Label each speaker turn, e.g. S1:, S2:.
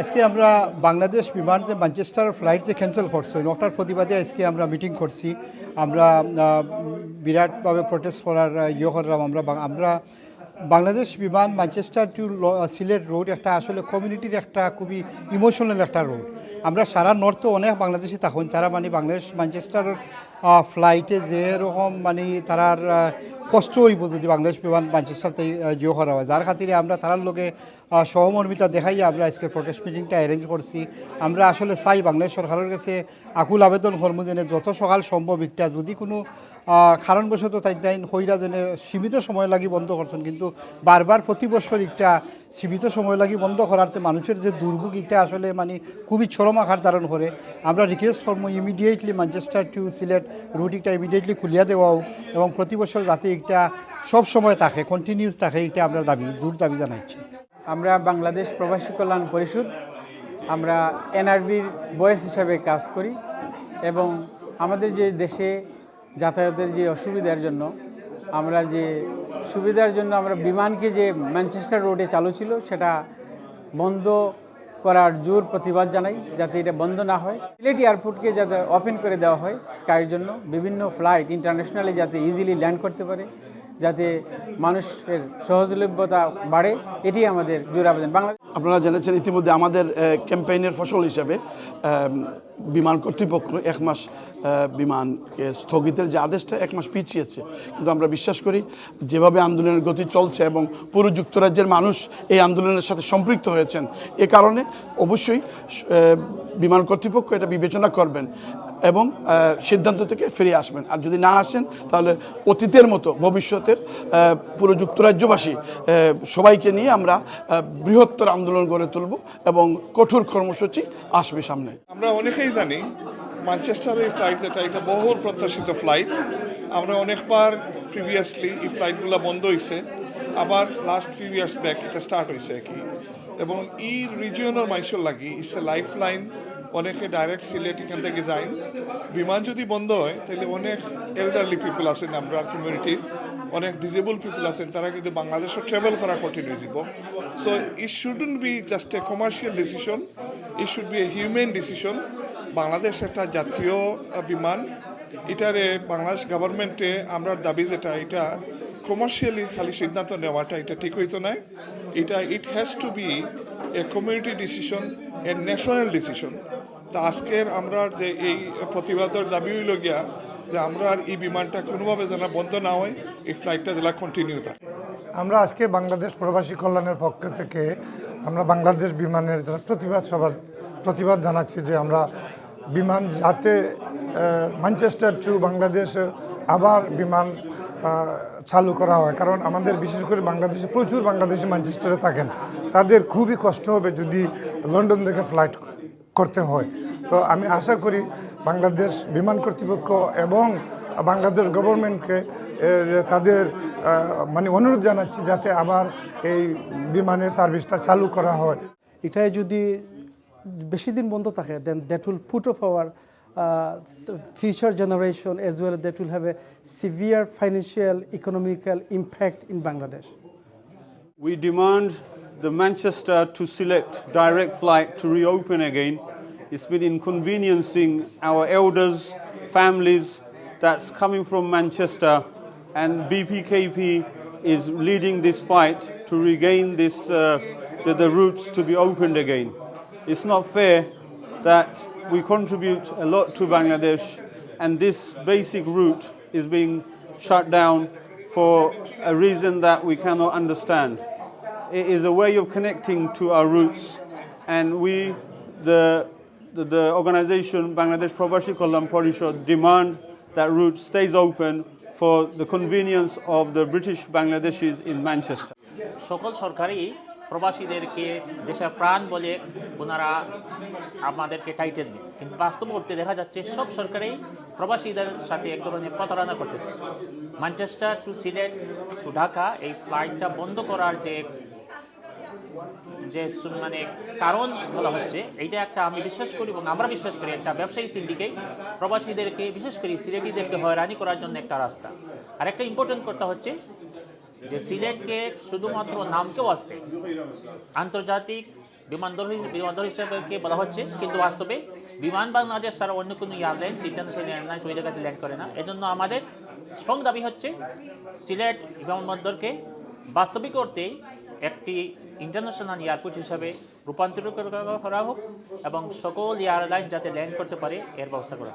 S1: আজকে আমরা বাংলাদেশ বিমান যে ম্যানচেস্টার ফ্লাইট যে ক্যান্সেল করছে ওটার প্রতিবাদে আজকে আমরা মিটিং করছি। আমরা বিরাটভাবে প্রোটেস্ট করার ইয়ে করলাম আমরা। আমরা বাংলাদেশ বিমান ম্যানচেস্টার টু সিলেট রোড একটা আসলে কমিউনিটির একটা খুবই ইমোশনাল একটা রোড আমরা সারা নর্থে অনেক বাংলাদেশি থাকুন, তারা মানে বাংলাদেশ ম্যানচেস্টার ফ্লাইটে যে রকম মানে তারার কষ্ট হইব যদি বাংলাদেশ বিমান ম্যানচেস্টারতে জিও করা হয়। যার খাতিরে আমরা তারার লোকে সহমর্মিতা দেখাই আমরা আজকে প্রোটেস্ট মিটিংটা অ্যারেঞ্জ করছি। আমরা আসলে চাই বাংলাদেশ সরকারের কাছে আকুল আবেদন কর্ম যেনে যত সকাল সম্ভব একটা, যদি কোনো কারণবশত তাই তাই হইরা যেনে সীমিত সময় লাগি বন্ধ করছেন। কিন্তু বারবার প্রতি বছর একটা সীমিত সময় লাগি বন্ধ করাতে মানুষের যে দুর্ভোগ, এটা আসলে মানে খুবই চরম আকার ধারণ করে। আমরা রিকোয়েস্ট কর্ম immediately Manchester to Sylhet route একটা ইমিডিয়েটলি খুলিয়া দেওয়া হোক এবং প্রতি বছর যাতে একটা সব সময় থাকে কন্টিনিউস থাকে, এটা আমরা দাবি, দূর দাবি জানাচ্ছি।
S2: আমরা বাংলাদেশ প্রবাসী কল্যাণ পরিষদ, আমরা এনআরবির বয়স হিসাবে কাজ করি এবং আমাদের যে দেশে যাতায়াতের যে অসুবিধার জন্য, আমরা যে সুবিধার জন্য আমরা বিমানকে যে ম্যানচেস্টার রোডে চালু ছিল, সেটা বন্ধ করার জোর প্রতিবাদ জানাই যাতে এটা বন্ধ না হয়। সিলেট এয়ারপোর্টকে যাতে ওপেন করে দেওয়া হয় স্কাইয়ের জন্য। বিভিন্ন ফ্লাইট ইন্টারন্যাশনালি যাতে ইজিলি ল্যান্ড করতে পারে, যাতে মানুষের সহজলভ্যতা বাড়ে। এটি আমাদের জোর আবেদন। বাংলাদেশ
S3: আপনারা জেনেছেন ইতিমধ্যে আমাদের ক্যাম্পেইনের ফসল হিসেবে বিমান কর্তৃপক্ষ এক মাস বিমানকে স্থগিতের যে আদেশটা এক মাস পিছিয়েছে। কিন্তু আমরা বিশ্বাস করি যেভাবে আন্দোলনের গতি চলছে এবং পুরো যুক্তরাজ্যের মানুষ এই আন্দোলনের সাথে সম্পৃক্ত হয়েছেন, এ কারণে অবশ্যই বিমান কর্তৃপক্ষ এটা বিবেচনা করবেন। এবং সিদ্ধান্ত থেকে ফিরে আসবেন। আর যদি না আসেন, তাহলে অতীতের মতো, ভবিষ্যতের পুরো যুক্তরাজ্যবাসী সবাইকে নিয়ে আমরা বৃহত্তর আন্দোলন গড়ে তুলব এবং কঠোর কর্মসূচি আসবে সামনে।
S4: আমরা অনেকেই জানি ম্যানচেস্টার এই ফ্লাইট যেটা এটা বহুল প্রত্যাশিত ফ্লাইট আমরা অনেকবার প্রিভিয়াসলি এই ফ্লাইটগুলো বন্ধ হয়েছে আবার লাস্ট ফিউ ইয়ার্স ব্যাক এটা স্টার্ট হয়েছে কি এবং এই রিজিয়নের মানুষের লাগি ইটস এ লাইফ লাইন অনেকে ডাইরেক্ট সিলেট এখান থেকে যায়। বিমান যদি বন্ধ হয়, তাহলে অনেক এল্ডারলি পিপল আছেন আমরা কমিউনিটির অনেক ডিজেবল পিপল আছেন তারা কিন্তু বাংলাদেশও ট্রাভেল করা কঠিন হয়ে যাব। So it shouldn't be just a commercial decision it should be a human decision Bangladesh একটা জাতীয় বিমান, এটারে বাংলাদেশ গভর্নমেন্টে আমরা দাবি যেটা, এটা কমার্শিয়ালি খালি সিদ্ধান্ত নেওয়াটা, এটা ঠিক হইতো না এটা it has to be a community decision a national decision তা আজকের আমরা যে এই প্রতিবাদের দাবি হইল গিয়া যে আমরা আর এই বিমানটা কোনোভাবে যেন বন্ধ না হয়, এই ফ্লাইটটা যেন কন্টিনিউ থাকে।
S5: আমরা আজকে বাংলাদেশ প্রবাসী কল্যাণের পক্ষ থেকে আমরা বাংলাদেশ বিমানের প্রতিবাদ সভা প্রতিবাদ জানাচ্ছি যে আমরা বিমান যাতে ম্যানচেস্টার টু বাংলাদেশ আবার বিমান চালু করা হয়। কারণ আমাদের বিশেষ করে বাংলাদেশে প্রচুর বাংলাদেশি ম্যানচেস্টারে থাকেন। তাদের খুবই কষ্ট হবে যদি লন্ডন থেকে ফ্লাইট করতে হয়। তো আমি আশা করি বাংলাদেশ বিমান কর্তৃপক্ষ এবং বাংলাদেশ গভর্নমেন্টকে তাদের মানে অনুরোধ জানাচ্ছি যাতে আবার এই বিমানের সার্ভিসটা চালু করা হয়।
S6: এটাই যদি বেশি দিন বন্ধ থাকে then that will put off our future generation as well that will have a severe financial economical impact in Bangladesh
S7: We demand the Manchester to select direct flight to reopen again. It's been inconveniencing our elders, families that's coming from Manchester, and BPKP is leading this fight to regain this, uh, the, the routes to be opened again. It's not fair that we contribute a lot to Bangladesh, and this basic route is being shut down for a reason that we cannot understand. It is a way of connecting to our roots, and we, the, the, the organization Bangladesh Prabashi Kollam Parishad, demand that route stays open for the convenience of the British Bangladeshis in Manchester.
S8: প্রবাসীদেরকে দেশের প্রাণ বলে ওনারা আমাদেরকে title দিন কিন্তু বাস্তব করতে দেখা যাচ্ছে সব সরকারই প্রবাসীদের সাথে এক ধরনের প্রতারণা করতেছে Manchester to Sylhet to Dhaka এই ফ্লাইটটা বন্ধ করার যে যে মানে কারণ বলা হচ্ছে, এইটা একটা আমি বিশ্বাস করি এবং আমরা বিশ্বাস করি একটা ব্যবসায়ী সিন্ডিকেট প্রবাসীদেরকে, বিশেষ করে সিলেটিদেরকে হয়রানি করার জন্য একটা রাস্তা। আর একটা ইম্পর্টেন্ট কথা হচ্ছে যে সিলেটকে শুধুমাত্র নামকেও আসতে আন্তর্জাতিক বিমানবন্দর বিমানবন্দর হিসাবে বলা হচ্ছে, কিন্তু বাস্তবে বিমান বাংলাদেশ ছাড়া অন্য কোনো এয়ারলাইন্স ইন্টারন্যাশনাল এয়ারলাইন্স ওই জায়গাতে ল্যান্ড করে না। এজন্য আমাদের স্ট্রং দাবি হচ্ছে সিলেট বিমানবন্দরকে বাস্তবিক করতে একটি ইন্টারন্যাশনাল এয়ারপোর্ট হিসাবে রূপান্তরিত করা হোক এবং সকল এয়ারলাইন যাতে ল্যান্ড করতে পারে, এর ব্যবস্থা করা